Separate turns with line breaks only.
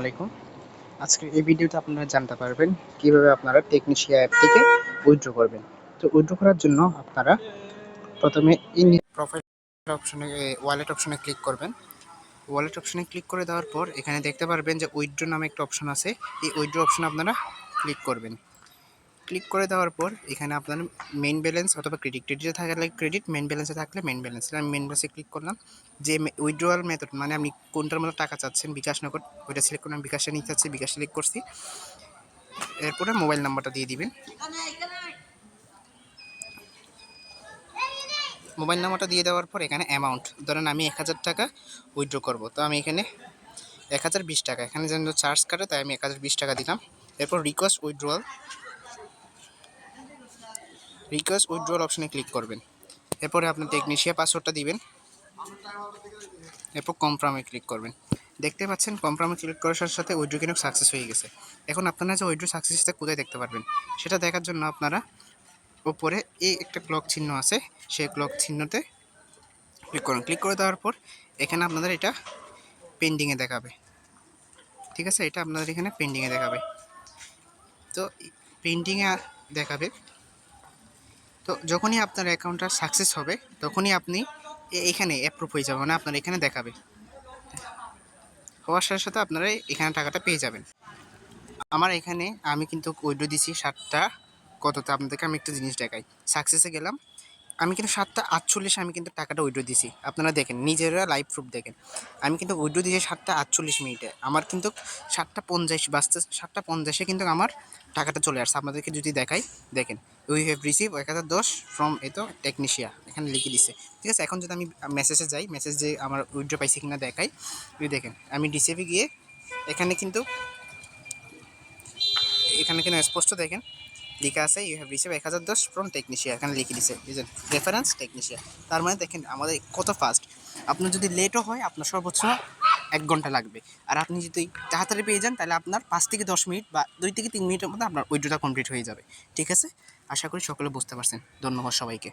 আলাইকুম। আজকে এই ভিডিওতে আপনারা জানতে পারবেন কীভাবে আপনারা টেকনিশিয়া অ্যাপ থেকে উইথড্র করবেন। তো উইথড্র করার জন্য আপনারা প্রথমে ইন প্রোফাইল অপশনে ওয়ালেট অপশনে ক্লিক করবেন। ওয়ালেট অপশনে ক্লিক করে দেওয়ার পর এখানে দেখতে পারবেন যে উইথড্র নামে একটা অপশন আছে। এই উইথড্র অপশনে আপনারা ক্লিক করবেন। ক্লিক করে দেওয়ার পর, এখানে আপনার মেন ব্যালেন্স অথবা ক্রেডিট ক্রেডিটে থাকলে ক্রেডিট মেন ব্যালেন্সে থাকলে মেন ব্যালেন্স আমি মেন ব্যালেন্সে ক্লিক করলাম, যে উইথড্রয়াল মেথড মানে আপনি কোনটার মধ্যে টাকা চাচ্ছেন, বিকাশ নগদ, ওইটা সিলেক্ট করলাম বিকাশে নিতে চাচ্ছি, বিকাশ সিলেক্ট করছি। এরপরে মোবাইল নাম্বারটা দিয়ে দিবেন। মোবাইল নাম্বারটা দিয়ে দেওয়ার পর এখানে অ্যামাউন্ট ধরেন আমি এক হাজার টাকা উইথড্র করব, তো আমি এখানে এক হাজার বিশ টাকা, এখানে যেন চার্জ কাটে, তাই আমি এক হাজার বিশ টাকা দিলাম। এরপর রিকোয়েস্ট উইথড্রয়াল রিকোয়েস্ট উইথড্রল অপশনে ক্লিক করবেন। এরপরে আপনার টেকনিশিয়া পাসওয়ার্ডটা দিবেন। এরপর কনফার্মে ক্লিক করবেন। দেখতে পাচ্ছেন কনফার্মে ক্লিক করার সাথে সাথে উইড্রো কিন্তু সাকসেস হয়ে গেছে। এখন আপনারা যে উইড্রো সাকসেস কোথায় দেখতে পারবেন? সেটা দেখার জন্য আপনারা ওপরে এই একটা ক্লক চিহ্ন আছে, সেই ক্লক চিহ্নতে ক্লিক করুন। ক্লিক করে দেওয়ার পর এখানে আপনাদের এটা পেন্ডিংয়ে দেখাবে। ঠিক আছে? এটা আপনাদের এখানে পেন্ডিংয়ে দেখাবে। তো পেন্ডিংয়ে দেখাবে। তো যখনই আপনার অ্যাকাউন্টটা সাকসেস হবে, তখনই আপনি এখানে অ্যাপ্রুভ হয়ে যাবেন মানে আপনার এখানে দেখাবে। হওয়ার সাথে সাথে আপনারা এখানে টাকাটা পেয়ে যাবেন। আমার এখানে আমি কিন্তু উইড্রো দিছি সাতটা কততে আপনাদেরকে আমি একটা জিনিস দেখাই। সাকসেসে গেলাম আমি কিন্তু সাতটা আটচল্লিশে, আমি কিন্তু টাকাটা উইড্রো দিছি আপনারা দেখেন, নিজেরা লাইভ প্রুফ দেখেন। আমি কিন্তু উইড্রো দিয়েছি সাতটা আটচল্লিশ মিনিটে। আমার কিন্তু সাতটা পঞ্চাশ বাজতে, সাতটা পঞ্চাশে কিন্তু আমার টাকাটা চলে আসছে। আপনাদেরকে যদি দেখাই, দেখেন উই হ্যাভ রিসিভ এক হাজার দশ ফ্রম এ তো টেকনিশিয়া এখানে লিখে দিছে। ঠিক আছে, এখন যদি আমি মেসেজে যাই মেসেজ যে আমার উইড্রো পাইছি কিনা দেখাই। ওই দেখেন, আমি রিসিভে গিয়ে এখানে কিন্তু এখানে কিন্তু স্পষ্ট দেখেন লেখা আছে ইউ হ্যাভ রিসিভ এক হাজার দশ ফ্রম টেকনিশিয়া এখানে লিখে দিছে বুঝলেন রেফারেন্স টেকনিশিয়া তার মানে দেখেন, আমাদের কত ফাস্ট আপনার যদি লেটও হয়, আপনার সর্বোচ্চ এক ঘণ্টা লাগবে। আর আপনি যদি তাড়াতাড়ি পেয়ে যান, তাহলে আপনার পাঁচ থেকে দশ মিনিট বা দুই থেকে তিন মিনিটের মধ্যে আপনার উইড্রোটা কমপ্লিট হয়ে যাবে। ঠিক আছে? আশা করি সকলে বুঝতে পারছেন। ধন্যবাদ সবাইকে।